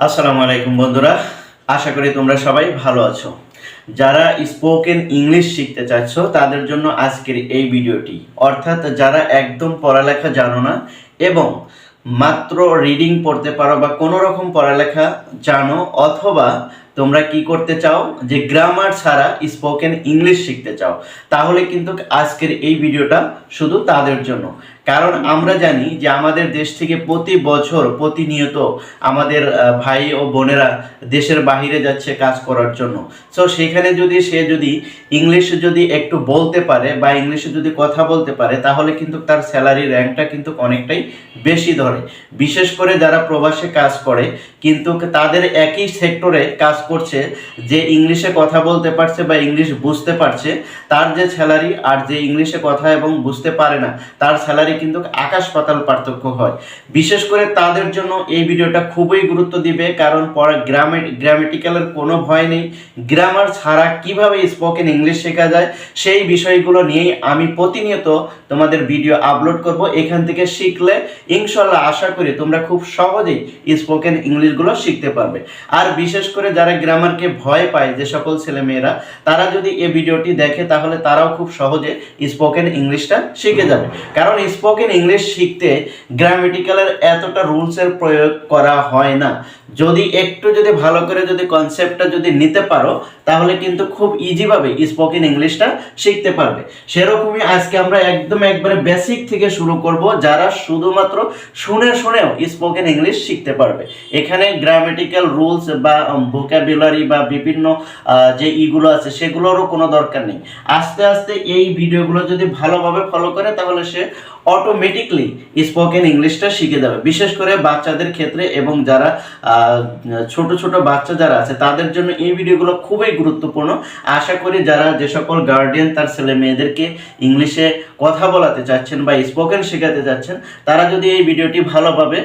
আসসালামু আলাইকুম বন্ধুরা, আশা করি তোমরা সবাই ভালো আছো। যারা স্পোকেন ইংলিশ শিখতে চাচ্ছ, তাদের জন্য আজকের এই ভিডিওটি, অর্থাৎ যারা একদম পড়ালেখা জানো না এবং মাত্র রিডিং পড়তে পারো বা কোনো রকম পড়ালেখা জানো, অথবা তোমরা কি করতে চাও? যে গ্রামার ছাড়া স্পোকেন ইংলিশ শিখতে চাও। তাহলে কিন্তু আজকের এই ভিডিওটা শুধু তাদের জন্য। কারণ আমরা জানি যে আমাদের দেশ থেকে প্রতি বছর প্রতিনিয়ত আমাদের ভাই ও বোনেরা দেশের বাহিরে যাচ্ছে কাজ করার জন্য। সো সেখানে যদি সে যদি ইংলিশে যদি একটু বলতে পারে বা ইংলিশে যদি কথা বলতে পারে, তাহলে কিন্তু তার স্যালারি র্যাঙ্কটা কিন্তু অনেকটাই বেশি ধরে। বিশেষ করে যারা প্রবাসে কাজ করে, কিন্তু তাদের একই সেক্টরে কাজ করছে, যে ইংলিশে কথা বলতে পারছে বা ইংলিশ বুঝতে পারছে, তার যে স্যালারি আর যে ইংলিশে কথা এবং বুঝতে পারে না, তার স্যালারি কিন্তু আকাশ পাতাল পার্থক্য হয়। বিশেষ করে তাদের জন্য এই ভিডিওটা খুবই গুরুত্ব দিবে, কারণ পড়া গ্রামে গ্রামেটিক্যালের কোনো ভয় নেই। গ্রামার ছাড়া কীভাবে স্পোকেন ইংলিশ শেখা যায়, সেই বিষয়গুলো নিয়েই আমি প্রতিনিয়ত তোমাদের ভিডিও আপলোড করব। এখান থেকে শিখলে ইনশাল্লাহ আশা করি তোমরা খুব সহজেই স্পোকেন ইংলিশগুলো শিখতে পারবে। আর বিশেষ করে যারা গ্রামারকে ভয় পায় যে সকল ছেলেমেয়েরা, তারা যদি এই ভিডিওটি দেখে তাহলে তারাও খুব সহজে স্পোকেন ইংলিশটা শিখে যাবে। কারণ স্পোকেন ইংলিশ শিখতে গ্রামেটিক্যালের এতটা রুলসের প্রয়োগ করা হয় না। যদি একটু যদি ভালো করে যদি কনসেপ্টটা যদি নিতে পারো, তাহলে কিন্তু খুব ইজিভাবে স্পোকেন ইংলিশটা শিখতে পারবে। সেরকমই আজকে আমরা একদম একবারে বেসিক থেকে শুরু করব, যারা শুধুমাত্র শুনে শুনেও স্পোকেন ইংলিশ শিখতে পারবে। এখানে গ্রামেটিক্যাল রুলস বা ভোকাবুলারি বা বিভিন্ন যে ইগুলো আছে সেগুলোরও কোনো দরকার নেই। আস্তে আস্তে এই ভিডিওগুলো যদি ভালোভাবে ফলো করে, তাহলে সে অটোমেটিকলি স্পোকেন ইংলিশটা শিখে যাবে। বিশেষ করে বাচ্চাদের ক্ষেত্রে এবং যারা ছোট ছোট বাচ্চা যারা আছে, তাদের জন্য এই ভিডিওগুলো খুবই গুরুত্বপূর্ণ। আশা করি যারা যে সকল গার্ডিয়ান তার ছেলে মেয়েদেরকে ইংলিশে কথা বলাতে চাচ্ছেন বা স্পোকেন শেখাতে চাচ্ছেন, তারা যদি এই ভিডিওটি ভালোভাবে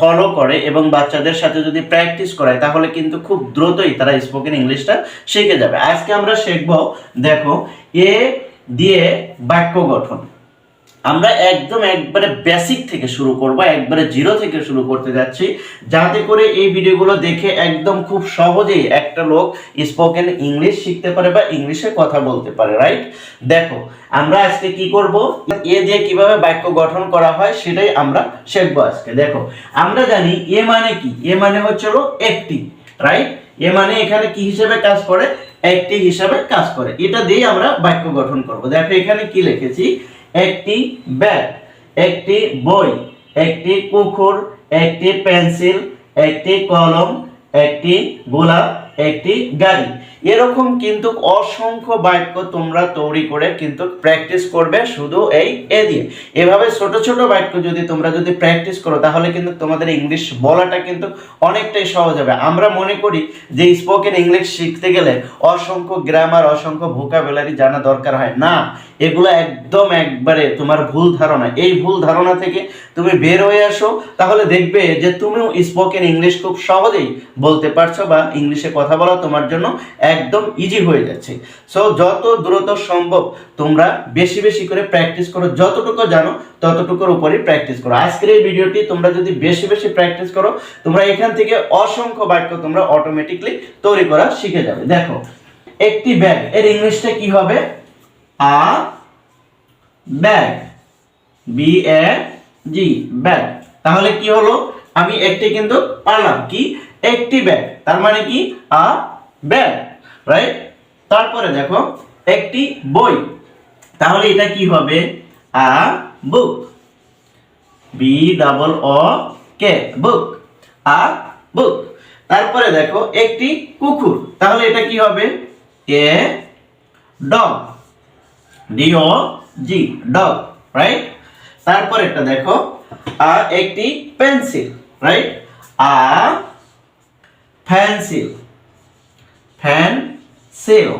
ফলো করে এবং বাচ্চাদের সাথে যদি প্র্যাকটিস করায়, তাহলে কিন্তু খুব দ্রুতই তারা স্পোকেন ইংলিশটা শিখে যাবে। আজকে আমরা শিখব, দেখো, এ দিয়ে বাক্য গঠন। আমরা একদম একবারে বেসিক থেকে শুরু করব, একবারে জিরো থেকে শুরু করতে যাচ্ছি। যাতে করে এই ভিডিওগুলো দেখে একদম খুব সহজেই একটা লোক স্পোকেন ইংলিশ শিখতে পারে বা ইংলিশে কথা বলতে পারে রাইট দেখো, আমরা আজকে কি করব? এ দিয়ে কীভাবে বাক্য গঠন করা হয় সেটাই আমরা শিখব আজকে। দেখো, আমরা জানি এ মানে কি? এ মানে হচ্ছে হলো একটি রাইট এ মানে এখানে কি হিসেবে কাজ করে? একটি হিসাবে কাজ করে। এটা দিয়ে আমরা বাক্য গঠন করব। দেখো, এখানে কি লিখেছি? একটি ব্যাগ একটি বই একটি কুকুর একটি পেন্সিল একটি কলম একটি গোলাপ একটি গাড়ি। এরকম কিন্তু অসংখ্য বাক্য তোমরা তৈরি করে কিন্তু প্র্যাকটিস করবে শুধু এই এ দিয়ে। এভাবে ছোট ছোট বাক্য যদি তোমরা যদি প্র্যাকটিস করো, তাহলে কিন্তু তোমাদের ইংলিশ বলাটা কিন্তু অনেকটাই সহজ হবে। আমরা মনে করি যে স্পোকেন ইংলিশ শিখতে গেলে অসংখ্য গ্রামার অসংখ্য ভোকাবুলারি জানা দরকার হয়। না, এগুলো একদম একবারে তোমার ভুল ধারণা। এই ভুল ধারণা থেকে তুমি বের হয়ে আসো, তাহলে দেখবে যে তুমিও স্পোকেন ইংলিশ খুব সহজেই বলতে পারছ বা ইংলিশে কথা বলা, তোমার জন্য একদম ইজি হয়ে যাচ্ছে। সো যত দ্রুত সম্ভব তোমরা বেশি বেশি করে প্র্যাকটিস করো, যতটুকু জানো ততটুকুর উপরই প্র্যাকটিস করো। আজকের এই ভিডিওটি তোমরা যদি বেশি বেশি প্র্যাকটিস করো, তোমরা এখান থেকে অসংখ্য বাক্য তোমরা অটোমেটিকলি তৈরি করা শিখে যাবে। দেখো, একটি ব্যাগ এর ইংলিশটা কি হবে? A bag B A G bag তাহলে কি হলো? আমি একটি কিন্তু পারলাম। কি? একটি ব্যাগ তার মানে কি? আ ব্যাগ রাইট তারপরে দেখো, একটি বই। তাহলে এটা কি হবে? আ বুক বি ডাবল ও কে বুক আ বুক তারপরে দেখো, একটি কুকুর। তাহলে এটা কি হবে? A dog D O G dog right তারপরে একটা দেখো, আ, একটি pencil right a pencil pencil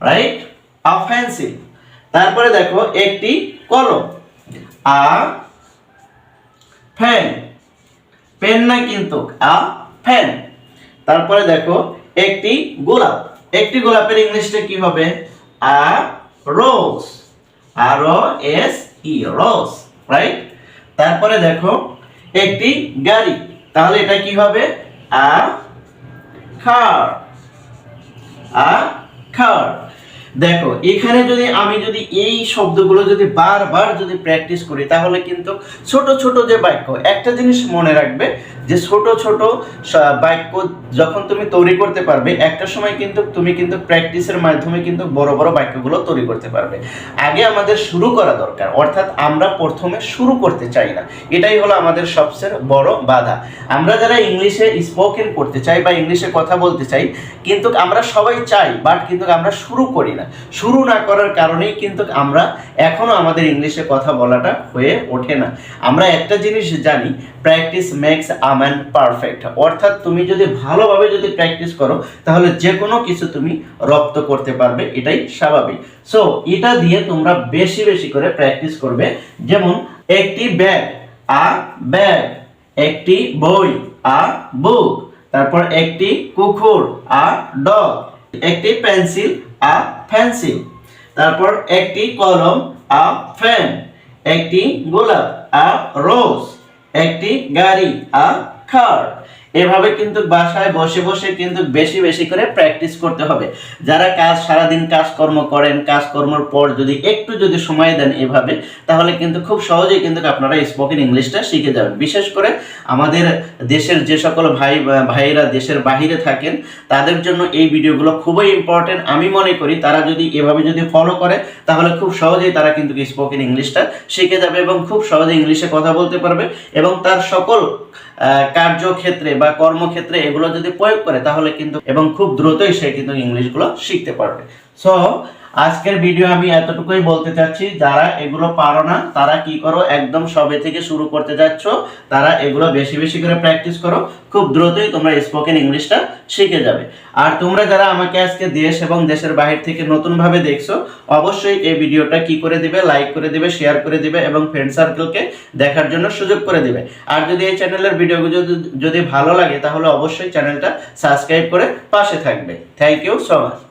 right a pencil তারপরে দেখো একটি কলম। আ ফ্যান পেন না কিন্তু আ ফ্যান তারপরে দেখো একটি গোলাপ। একটি গোলাপের ইংলিশটা কি হবে? আ রোজ আর ও এস ই রোজ রাইট তারপরে দেখো একটি গাড়ি। তাহলে এটা কি হবে? আ খার আ খার দেখো, এখানে যদি আমি যদি এই শব্দগুলো যদি বারবার যদি প্র্যাকটিস করি, তাহলে কিন্তু ছোট ছোট যে বাক্য, একটা জিনিস মনে রাখবে যে ছোট ছোট বাক্য যখন তুমি তৈরি করতে পারবে, একটা সময় কিন্তু তুমি কিন্তু প্র্যাকটিসের মাধ্যমে কিন্তু বড় বড় বাক্যগুলো তৈরি করতে পারবে। আগে আমাদের শুরু করা দরকার, অর্থাৎ আমরা প্রথমে শুরু করতে চাই না। এটাই হলো আমাদের সবচেয়ে বড় বাধা। আমরা যারা ইংলিশে স্পোকেন করতে চাই বা ইংলিশে কথা বলতে চাই, কিন্তু আমরা সবাই চাই বাট কিন্তু আমরা শুরু করি না। শুরু না করার কারণেই কিন্তু আমরা এখনও আমাদের ইংলিশে কথা বলাটা হয়ে ওঠে না। আমরা একটা জিনিস জানি প্র্যাকটিস মেক্স ম্যান পারফেক্ট অর্থাৎ তুমি যদি ভালোভাবে যদি প্র্যাকটিস করো, তাহলে যে কোনো কিছু তুমি রপ্ত করতে পারবে, এটাই স্বাভাবিক। সো এটা দিয়ে তোমরা বেশি বেশি করে প্র্যাকটিস করবে। যেমন, একটি ব্যাগ আ ব্যাগ একটি বই আ বুক তারপর একটি কুকুর আ ডগ একটি পেন্সিল আ পেন্সিল। তারপর একটি কলম আ ফ্যান। একটি গোলাপ আ রোজ। একটি গাড়ি আ কার। এভাবে কিন্তু বাসায় বসে বসে কিন্তু বেশি বেশি করে প্র্যাকটিস করতে হবে। যারা কাজ সারাদিন কাজকর্ম করেন, কাজকর্মের পর যদি একটু যদি সময় দেন এভাবে, তাহলে কিন্তু খুব সহজেই কিন্তু আপনারা স্পোকেন ইংলিশটা শিখে যাবেন। বিশেষ করে আমাদের দেশের যে সকল ভাই, ভাইয়েরা দেশের বাহিরে থাকেন, তাদের জন্য এই ভিডিওগুলো খুবই ইম্পর্টেন্ট আমি মনে করি তারা যদি এভাবে যদি ফলো করে, তাহলে খুব সহজেই তারা কিন্তু স্পোকেন ইংলিশটা শিখে যাবে এবং খুব সহজে ইংলিশে কথা বলতে পারবে এবং তার সকল কার্যক্ষেত্রে বা কর্মক্ষেত্রে এগুলো যদি প্রয়োগ করে, তাহলে কিন্তু, এবং খুব দ্রুতই সে কিন্তু ইংলিশগুলো শিখতে পারবে। সো আজকের ভিডিও আমি এতটুকুই বলতে চাচ্ছি, যারা এগুলো পারো না, তারা কি করো, একদম সবে থেকে শুরু করতে যাচ্ছ, তারা এগুলো বেশি বেশি করে প্র্যাকটিস করো, খুব দ্রুতই তোমরা স্পোকেন ইংলিশটা শিখে যাবে। আর তোমরা যারা আমাকে আজকে দেশ এবং দেশের বাহির থেকে নতুনভাবে দেখছ, অবশ্যই এই ভিডিওটা কি করে দিবে লাইক করে দিবে শেয়ার করে দিবে এবং ফ্রেন্ড সার্কেলকে দেখার জন্য সুযোগ করে দিবে। আর যদি এই চ্যানেলের ভিডিওগুলো যদি- ভালো লাগে, তাহলে অবশ্যই চ্যানেলটা সাবস্ক্রাইব করে পাশে থাকবে। Thank you so much